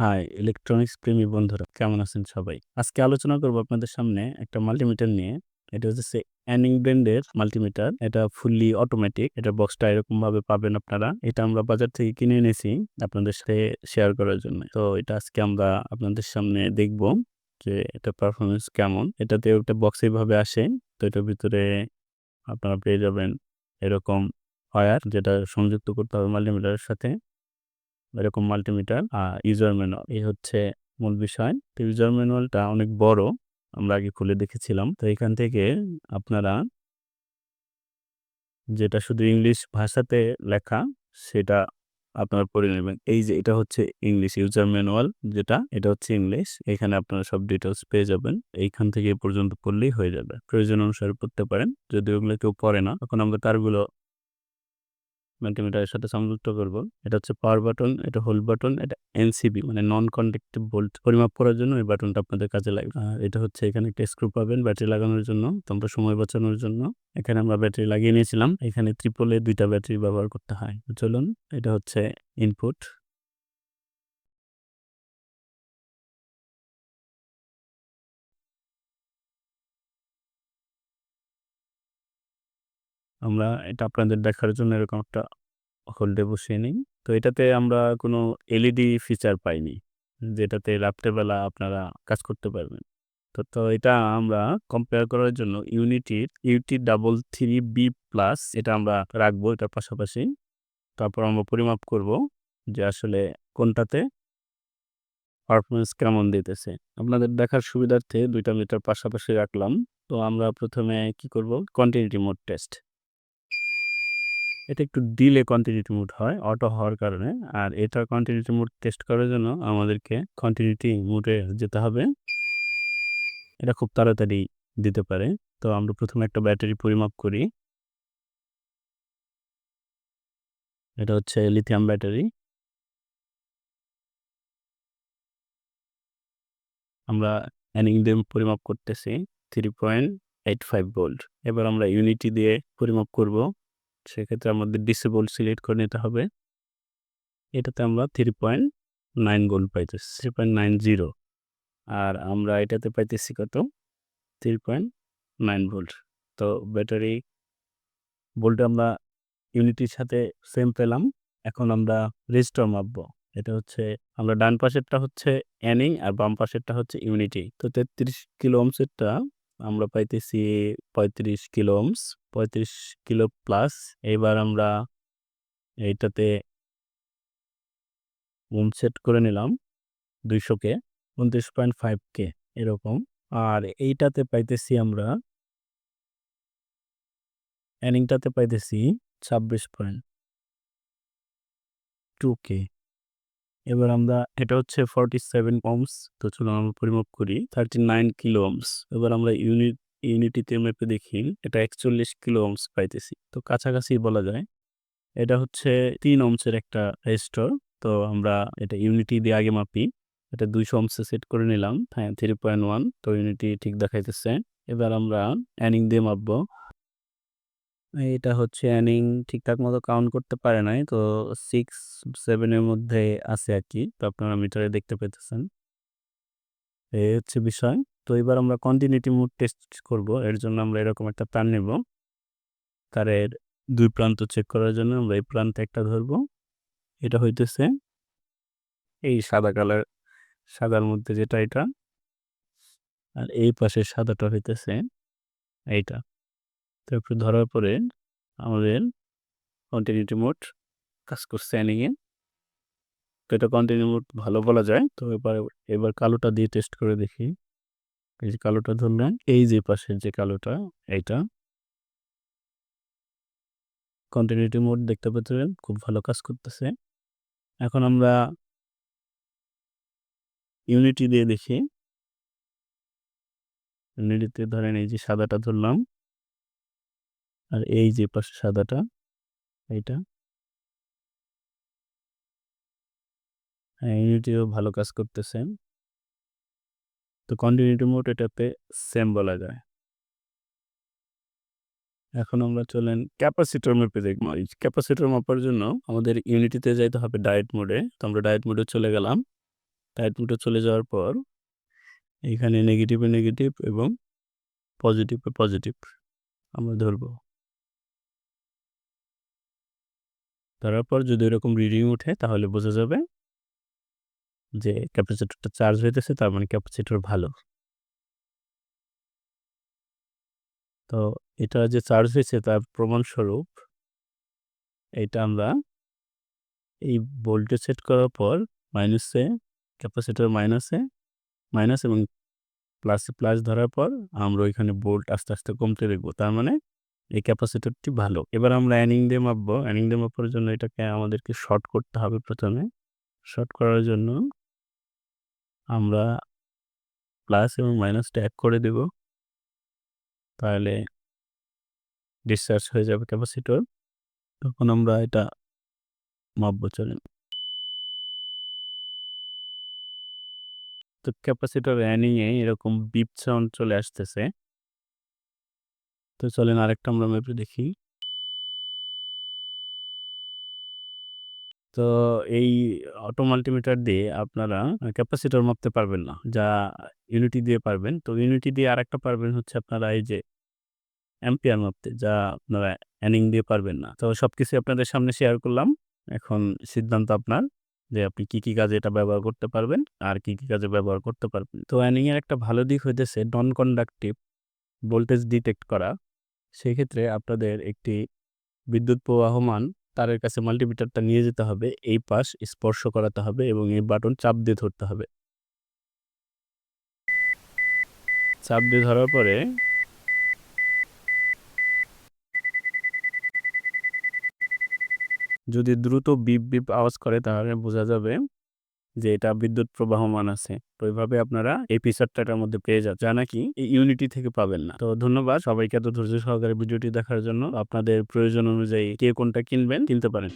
High electronics প্রেমী বন্ধুরা, কেমন আছেন সবাই? আজকে আলোচনা করব আপনাদের সামনে একটা মাল্টিমিটার নিয়ে। এটা হচ্ছে অ্যানিং ব্র্যান্ডের মাল্টিমিটার এটা ফুললি অটোমেটিক এটা বক্সটা এরকম ভাবে পাবেন আপনারা। এটা আমরা বাজার থেকে কিনে এনেছি আপনাদের সাথে শেয়ার করার জন্য। তো এটা আজকে আমরা আপনাদের সামনে দেখব যে এটা পারফরমেন্স কেমন। এটাতে একটা বক্স এইভাবে আসে, তো এটার ভিতরে আপনারা পেয়ে যাবেন এরকম ওয়্যার যেটা সংযুক্ত করতে হবে মাল্টিমিটারের সাথে। এরকম মাল্টিমিটার ইউজার ম্যানুয়াল এই হচ্ছে মূল বিষয়। তো ইউজার ম্যানুয়ালটা অনেক বড়, আমরা আগে খুলে দেখেছিলাম। তো এখান থেকে আপনারা যেটা শুধু ইংলিশ ভাষাতে লেখা, সেটা আপনারা পড়ে নেবেন। এই যে এটা হচ্ছে ইংলিশ ইউজার ম্যানুয়াল যেটা, এটা হচ্ছে ইংলিশ। এখানে আপনারা সব ডিটেলস পেয়ে যাবেন। এইখান থেকে পর্যন্ত পড়লেই হয়ে যাবে। প্রয়োজন অনুসারে পড়তে পারেন। যদি ওগুলো কেউ পড়ে না, তখন আমরা তারগুলো মাল্টিমিটারের সাথে সংযুক্ত করব। এটা হচ্ছে পাওয়ার বাটন এটা হোল্ড বাটন এটা এনসিবি মানে নন কন্ডাক্টিভ বোল্ট পরিমাপ করার জন্য এই বাটনটা আপনাদের কাজে লাগবে। এটা হচ্ছে এখানে একটা স্ক্রু পাবেন ব্যাটারি লাগানোর জন্য, তোমরা সময় বাঁচানোর জন্য। এখানে আমরা ব্যাটারি লাগিয়ে নিয়েছিলাম, এখানে ত্রিপলে দুইটা ব্যাটারি ব্যবহার করতে হয়। চলুন, এটা হচ্ছে ইনপুট আমরা এটা আপনাদের দেখার জন্য এরকম একটা হোল্ডে বসিয়ে নিই। তো এটাতে আমরা কোনো এলইডি ফিচার পাইনি, যেটাতে রাত্রেবেলা আপনারা কাজ করতে পারবেন। তো তো এটা আমরা কম্পেয়ার করার জন্য ইউনিটির UT double three B plus এটা আমরা রাখব এটার পাশাপাশি। তারপর আমরা পরিমাপ করব যে আসলে কোনটাতে পারফরমেন্স কেমন দিতেছে। আপনাদের দেখার সুবিধার্থে দুইটা মিটার পাশাপাশি রাখলাম। তো আমরা প্রথমে কি করব? কন্টিনিউটি মোড টেস্ট এটা একটু ডিলে কন্টিনিউটি মোড হয় অটো হওয়ার কারণে। আর এটা কন্টিনিউটি মোড টেস্ট করার জন্য আমাদেরকে কন্টিনিউটি মোডে যেতে হবে। এটা খুব তাড়াতাড়ি দিতে পারে। তো আমরা প্রথমে একটা ব্যাটারি পরিমাপ করি। এটা হচ্ছে লিথিয়াম ব্যাটারি আমরা অ্যানিং দিয়ে পরিমাপ করতেছি three point eight five volt এবার আমরা ইউনিটি দিয়ে পরিমাপ করব। সেক্ষেত্রে আমাদের ডিসেবল সিলেক্ট করে নিতে হবে। এটাতে আমরা থ্রি পয়েন্ট নাইন গোল্ড পাইতেছি থ্রি পয়েন্ট নাইন জিরো আর আমরা এটাতে পাইতেছি কত? থ্রি পয়েন্ট নাইন ভোল্ট তো ব্যাটারি ভোল্টে আমরা ইউনিটির সাথে সেম পেলাম। এখন আমরা রেজিস্টার মাপবো। এটা হচ্ছে, আমরা ডান পাশেরটা হচ্ছে অ্যানিং আর বাম পাশেরটা হচ্ছে ইউনিটি তো তেত্রিশ কিলো ওমসেরটা আমরা পাইতেছি পঁয়ত্রিশ কিলো ওমস পঁয়ত্রিশ কিলো প্লাস এবার আমরা এইটাতে ওম সেট করে নিলাম দুইশোকে উনত্রিশ পয়েন্ট ফাইভ কে, এরকম। আর এইটাতে পাইতেছি আমরা অ্যানিংটাতে পাইতেছি ছাব্বিশ পয়েন্ট টু কে। এবার আমরা, এটা হচ্ছে ফর্টি সেভেন ওমস তো চলো আমরা পরিমাপ করি থার্টি নাইন কিলো ওমস এবার আমরা ইউনিট ইউনিটিতে মেপে দেখি, এটা একচল্লিশ কিলো ওমস পাইতেছি। তো কাছাকাছি বলা যায়, এটা হচ্ছে তিন ওমসের একটা রেজিস্টর তো আমরা এটা ইউনিটি দিয়ে আগে মাপি। এটা দুইশো ওমসে সেট করে নিলাম হ্যাঁ থ্রি পয়েন্ট ওয়ান তো ইউনিটি ঠিক দেখাইতেছে। এবার আমরা অ্যানিং দিয়ে মাপবো। এটা হচ্ছে অ্যানিং ঠিকঠাক মতো কাউন্ট করতে পারে নাই। তো সিক্স সেভেনের মধ্যে আছে আর কি তো আপনারা মিটারে দেখতে পেতেছেন। এই হচ্ছে বিষয়। তো এবার আমরা কন্টিনিউটি মুড টেস্ট করব। এর জন্য আমরা এরকম একটা প্যান নেব। তারের দুই প্রান্ত চেক করার জন্য আমরা এই প্রান্তে একটা ধরবো। এটা হইতেছে এই সাদা কালার সাদার মধ্যে যেটা এটা, আর এই পাশে সাদাটা হইতেছে এইটা। তো একটু ধরার পরে আমাদের কন্টিনিউটি মোড কাজ করছে অ্যানিংয়ে তো এটা কন্টিনিউ মোড ভালো বলা যায়। তো এবার এবার কালোটা দিয়ে টেস্ট করে দেখি। এই যে কালোটা ধরলেন এই যে পাশের যে কালোটা, এইটা। কন্টিনিউটি মোড দেখতে পাচ্ছেন, খুব ভালো কাজ করতেছে। এখন আমরা ইউনিটি দিয়ে দেখি। ইউনিটিতে ধরেন এই যে সাদাটা ধরলাম। আর এই যে পাশে সাদাটা, এইটা। হ্যাঁ ইউনিটিও ভালো কাজ করতেছে। তো কন্টিনিউটি মোড এটাতে সেম বলা যায়। এখন আমরা চলেন ক্যাপাসিটর মেপে দেখব। ক্যাপাসিটর মাপার জন্য আমাদের ইউনিটিতে যাইতে হবে ডায়েট মোডে তো আমরা ডায়েট মোডে চলে গেলাম। ডায়েট মোডে চলে যাওয়ার পর এখানে নেগেটিভে নেগেটিভ এবং পজিটিভে পজিটিভ আমরা ধরবো। ধরার পর যদি এরকম রিডিং উঠে, তাহলে বোঝা যাবে যে ক্যাপাসিটরটা চার্জ হইতেছে, তার মানে ক্যাপাসিটর ভালো। তো এটা যে চার্জ হয়েছে তার প্রমাণস্বরূপ এটা আমরা এই ভোল্টেজ সেট করার পর মাইনাসে ক্যাপাসিটর মাইনাসে মাইনাস এবং প্লাসে প্লাস ধরার পর আমরা ওইখানে বোল্ট আস্তে আস্তে কমতে দেখব। তার মানে এই ক্যাপাসিটরটি ভালো। এবার আমরা অ্যানিং দিয়ে মাপবো। অ্যানিং দিয়ে মাপার জন্য এটাকে আমাদেরকে শর্ট করতে হবে প্রথমে। শর্ট করার জন্য আমরা প্লাস এবং মাইনাসটা এক করে দেব। তাহলে ডিসচার্জ হয়ে যাবে ক্যাপাসিটর। তখন আমরা এটা মাপবো, চলেন। তো ক্যাপাসিটর অ্যানিংয়ে এরকম বিপ সাউন্ড চলে আসতেছে। তো চলেন আরেকটা আমরা মেপে দেখি। তো এই অটো মাল্টিমিটার দিয়ে আপনারা ক্যাপাসিটর মাপতে পারবেন না, যা ইউনিটি দিয়ে পারবেন। তো ইউনিটি দিয়ে আরেকটা পারবেন হচ্ছে আপনারা এই যে অ্যাম্পিয়ার মাপতে, যা আপনারা অ্যানিং দিয়ে পারবেন না। তো সব কিছু আপনাদের সামনে শেয়ার করলাম। এখন সিদ্ধান্ত আপনার যে আপনি কি কি কাজে এটা ব্যবহার করতে পারবেন, আর কি কি কাজে ব্যবহার করতে পারবেন। তো অ্যানিংয়ের একটা ভালো দিক হইতেছে নন কন্ডাক্টিভ ভোল্টেজ ডিটেক্ট করা। সেক্ষেত্রে আপনাদের একটি বিদ্যুৎ প্রবাহমান তারের কাছে মাল্টিমিটারটা নিয়ে যেতে হবে। এই পাশ স্পর্শ করাতে হবে এবং এই বাটন চাপ দিয়ে ধরতে হবে। চাপ দিয়ে ধরার পরে যদি দ্রুত বিপ বিপ আওয়াজ করে তাহলে বোঝা যাবে যে এটা বিদ্যুৎ প্রবাহমান আছে। তো এইভাবে আপনারা এই ফিচারটার মধ্যে পেয়ে যান যা নাকি ইউনিটি থেকে পাবেন না। তো ধন্যবাদ সবাইকে এত ধৈর্য সহকারে ভিডিওটি দেখার জন্য। আপনাদের প্রয়োজন অনুযায়ী কে কোনটা কিনবেন কিনতে পারেন।